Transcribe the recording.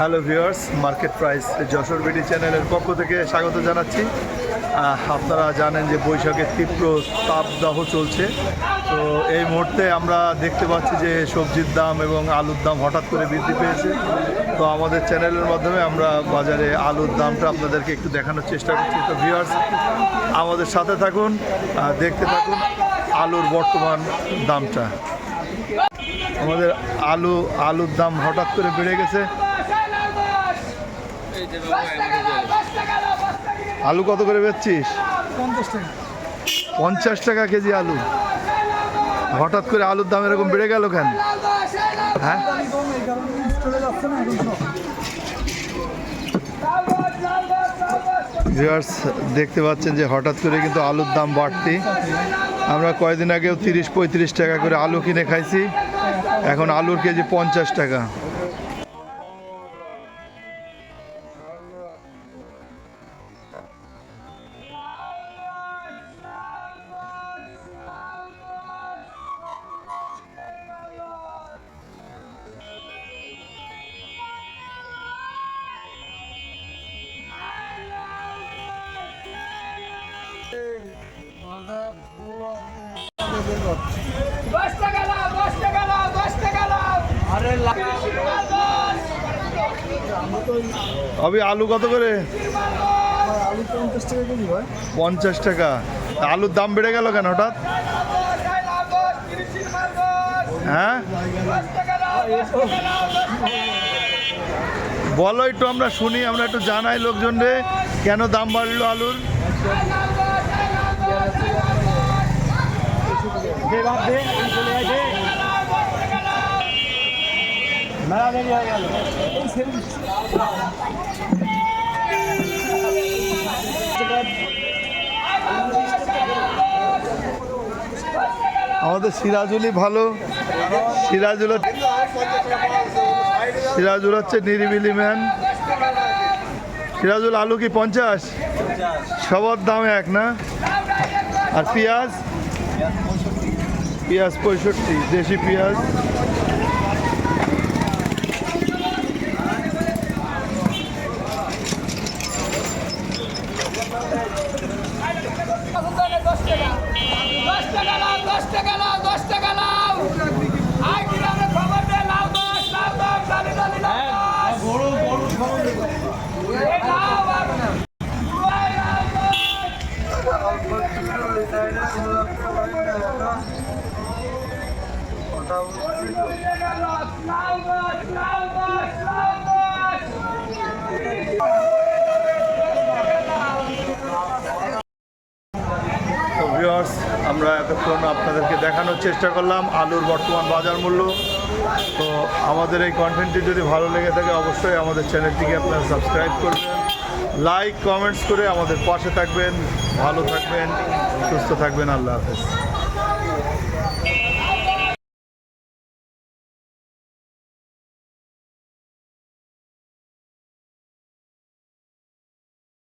Hello viewers, market price Jessore BD চ্যানেলের পক্ষ থেকে স্বাগত জানাচ্ছি। আপনারা জানেন যে বৈশাখের তীব্র তাপদাহ চলছে। তো এই মুহূর্তে আমরা দেখতে পাচ্ছি যে সবজির দাম এবং আলুর দাম হঠাৎ করে বৃদ্ধি পেয়েছে। তো আমাদের চ্যানেলের মাধ্যমে আমরা বাজারে আলুর দামটা আপনাদেরকে একটু দেখানোর চেষ্টা করছি। তো ভিউয়ার্স, আমাদের সাথে থাকুন দেখতে থাকুন আলুর বর্তমান দামটা। আমাদের আলু, আলুর দাম হঠাৎ করে বেড়ে গেছে। আলু কত করে বেচছিস? পঞ্চাশ টাকা। কেজি আলু। হঠাৎ করে আলুর দাম এরকম বেড়ে গেল কেন? হ্যাঁ? ভিউয়ার্স দেখতে পাচ্ছেন যে হঠাৎ করে কিন্তু আলুর দাম বাড়তি। আমরা কয়েকদিন আগেও তিরিশ পঁয়ত্রিশ টাকা করে আলু কিনে খাইছি। এখন আলুর কেজি পঞ্চাশ টাকা। অবি আলু কত করে? পঞ্চাশ টাকা। আলুর দাম বেড়ে গেল কেন হঠাৎ? হ্যাঁ? বলো একটু, আমরা শুনি, আমরা একটু জানাই লোকজন রে, কেন দাম বাড়লো আলুর? আমাদের সিরাজুলই ভালো। সিরাজুল সিরাজুল হচ্ছে নিরিবিলি ম্যান সিরাজুল আলু কি পঞ্চাশ? সবার দাম এক না? আর পেঁয়াজ? পেঁয়াজ পঁয়ষট্টি। দেশি পেঁয়াজ দশ টাকা লাভ দশ টাকা লাভ দশ টাকা লাভ আই গ্রামে খবর দে লাভ দশ লাভ দশ ডালি ডালি লাভ দশ এই লাভ আর দুয়াই লাভ দশ। আমরা এতক্ষণ আপনাদেরকে দেখানোর চেষ্টা করলাম আলুর বর্তমান বাজার মূল্য। তো আমাদের এই কন্টেন্টটি যদি ভালো লেগে থাকে, অবশ্যই আমাদের চ্যানেলটিকে আপনারা সাবস্ক্রাইব করবেন। লাইক কমেন্টস করে আমাদের পাশে থাকবেন। ভালো থাকবেন, সুস্থ থাকবেন। আল্লাহ হাফেজ।